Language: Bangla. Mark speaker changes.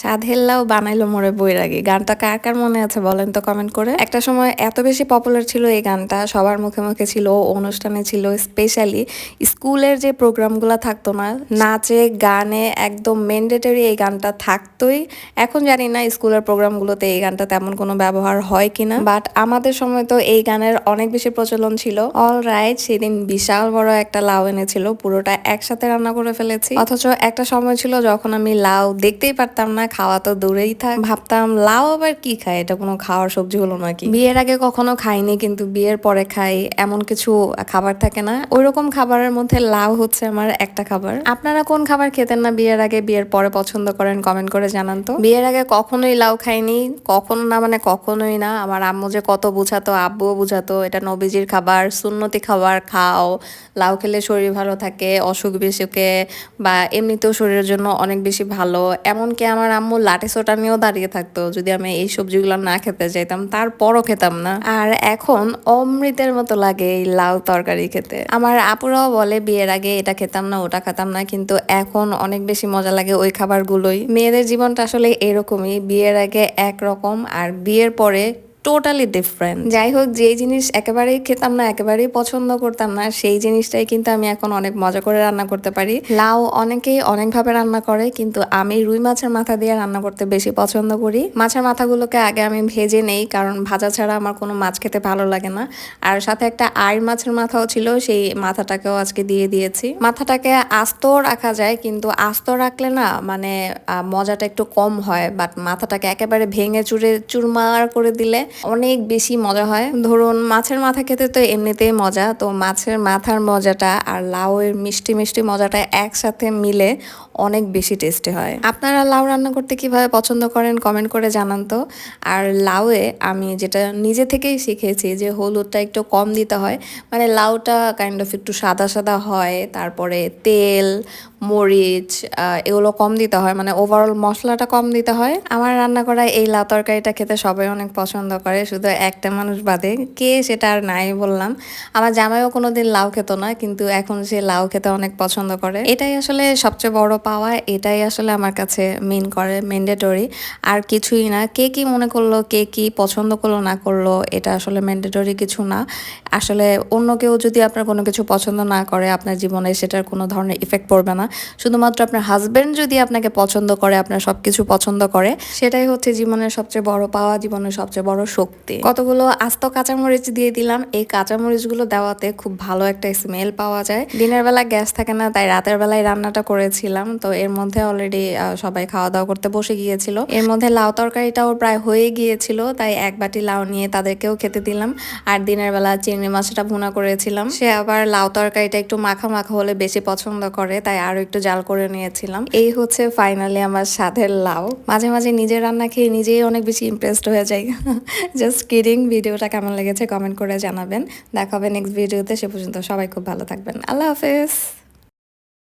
Speaker 1: সাধের লাউ বানাইলো মোরে বৈরাগী। গানটা কার কার মনে আছে বলেন তো কমেন্ট করে? একটা সময় এত বেশি পপুলার ছিল এই গানটা, সবার মুখে মুখে ছিল অনুষ্ঠানে ছিল স্পেশালি স্কুলের যে প্রোগ্রামগুলো থাকতো না, নাচে, গানে একদম ম্যান্ডেটরি এই গানটা থাকতোই। এখন জানি না স্কুলের প্রোগ্রামগুলোতে এই গানটা তেমন কোনো ব্যবহার হয় কিনা বাট আমাদের সময় তো এই গানের অনেক বেশি প্রচলন ছিল। অল রাইট সেদিন বিশাল বড় একটা লাউ এনেছিল, পুরোটা একসাথে রান্না করে ফেলেছি। অথচ একটা সময় ছিল যখন আমি লাউ দেখতেই পারতাম না খাওয়া তো দূরেই থাক। ভাবতাম, লাউ আবার কি খায়? এটা কোনো খাওয়ার সবজি হলো নাকি? বিয়ের আগে কখনো খাইনি, কিন্তু বিয়ের পরে খাই। এমন কিছু খাবার থাকে না ওই রকম খাবারের মধ্যে লাউ হচ্ছে আমার একটা খাবার। আপনারা কোন খাবার খেতেন না বিয়ের আগে? বিয়ের পরে পছন্দ করেন কমেন্ট করে জানান তো। বিয়ের আগে কখনোই লাউ খাইনি, কখনো না মানে কখনোই না। আমার আম্মু যে কত বুঝাতো, আব্বুও বুঝাতো, এটা নবীজির খাবার, সুন্নতি খাবার, খাও। লাউ খেলে শরীর ভালো থাকে, অসুখ বিসুখে, বা এমনিতেও শরীরের জন্য অনেক বেশি ভালো। এমনকি আমার আম্মু লাঠি সোটা নিয়েও দাঁড়িয়ে থাকতো, যদি আমি এই সবজিগুলো না খেতে চাইতাম তারপরও খেতাম না। আর এখন অমৃতের মতো লাগে এই লাউ তরকারি খেতে। আমার আপুরাও বলে, বিয়ের আগে এটা খেতাম না, ওটা খেতাম না, কিন্তু এখন অনেক বেশি মজা লাগে ওই খাবারগুলোই। মেয়েদের জীবনটা আসলে এরকমই, বিয়ের আগে একরকম, আর বিয়ের পরে টোটালি ডিফারেন্ট যাই হোক, যেই জিনিস একেবারেই খেতাম না, একেবারেই পছন্দ করতাম না, সেই জিনিসটাই কিন্তু আমি এখন অনেক মজা করে রান্না করতে পারি। লাউ অনেকেই অনেকভাবে রান্না করে, কিন্তু আমি রুই মাছের মাথা দিয়ে রান্না করতে বেশি পছন্দ করি। মাছের মাথাগুলোকে আগে আমি ভেজে নেই, কারণ ভাজা ছাড়া আমার কোনো মাছ খেতে ভালো লাগে না। আর সাথে একটা আইর মাছের মাথাও ছিল, সেই মাথাটাকেও আজকে দিয়ে দিয়েছি। মাথাটাকে আস্ত রাখা যায়, কিন্তু আস্ত রাখলে না মানে মজাটা একটু কম হয় বাট মাথাটাকে একেবারে ভেঙে চুরে চুরমার করে দিলে অনেক বেশি মজা হয়। ধরুন, মাছের মাথা খেতে তো এমনিতেই মজা, তো মাছের মাথার মজাটা আর লাউয়ের মিষ্টি মিষ্টি মজাটা একসাথে মিলে অনেক বেশি টেস্টি হয়। আপনারা লাউ রান্না করতে কীভাবে পছন্দ করেন কমেন্ট করে জানান তো। আর লাউয়ে আমি যেটা নিজে থেকেই শিখেছি যে হলুদটা একটু কম দিতে হয় মানে লাউটা কাইন্ড অফ একটু সাদা সাদা হয়, তারপরে তেল, মরিচ এগুলো কম দিতে হয় মানে ওভারঅল মশলাটা কম দিতে হয়। আমার রান্না করা এই লাউ তরকারিটা খেতে সবাই অনেক পছন্দ করে, শুধু একটা মানুষ বাদে। কে সেটা আর নাই বললাম। আমার জামাইও কোনোদিন লাউ খেত না, কিন্তু এখন সে লাউ খেতে অনেক পছন্দ করে। এটাই আসলে সবচেয়ে বড় পাওয়া, এটাই আসলে আমার কাছে মেন করে ম্যান্ডেটরি আর কিছুই না, কে কি মনে করল, কে কি পছন্দ করল, না করল, এটা আসলে ম্যান্ডেটরি কিছু না। আসলে অন্য কেউ যদি আপনার কোনো কিছু পছন্দ না করে, আপনার জীবনে সেটার কোনো ধরনের ইফেক্ট পড়বে না। শুধুমাত্র আপনার হাজব্যান্ড যদি আপনাকে পছন্দ করে, আপনার সব কিছু পছন্দ করে, সেটাই হচ্ছে জীবনের সবচেয়ে বড় পাওয়া, জীবনের সবচেয়ে বড় শক্তি। কতগুলো আস্ত কাঁচামরিচ দিয়ে দিলাম। এই কাঁচামরিচগুলো দেওয়াতে খুব ভালো একটা স্মেল পাওয়া যায়। দিনের বেলা গ্যাস থাকে না, তাই রাতের বেলায় রান্নাটা করেছিলাম। তো এর মধ্যে অলরেডি সবাই খাওয়া দাওয়া করতে বসে গিয়েছিল। এর মধ্যে লাউ তরকারিটাও প্রায় হয়ে গিয়েছিল, তাই এক বাটি লাউ নিয়ে তাদেরকেও খেতে দিলাম। আর দিনের বেলা চিংড়ি মাছটা ভুনা করেছিলাম। সে আবার লাউ তরকারিটা একটু মাখা মাখা হলে বেশি পছন্দ করে, তাই আরও একটু জাল করে নিয়েছিলাম। এই হচ্ছে ফাইনালি আমার স্বাদের লাউ। মাঝে মাঝে নিজের রান্না খেয়ে নিজেই অনেক বেশি ইমপ্রেসড হয়ে যাই। জাস্ট কিডিং ভিডিওটা কেমন লেগেছে কমেন্ট করে জানাবেন। দেখা হবে নেক্সট ভিডিওতে সে পর্যন্ত সবাই খুব ভালো থাকবেন। আল্লাহ হাফেজ।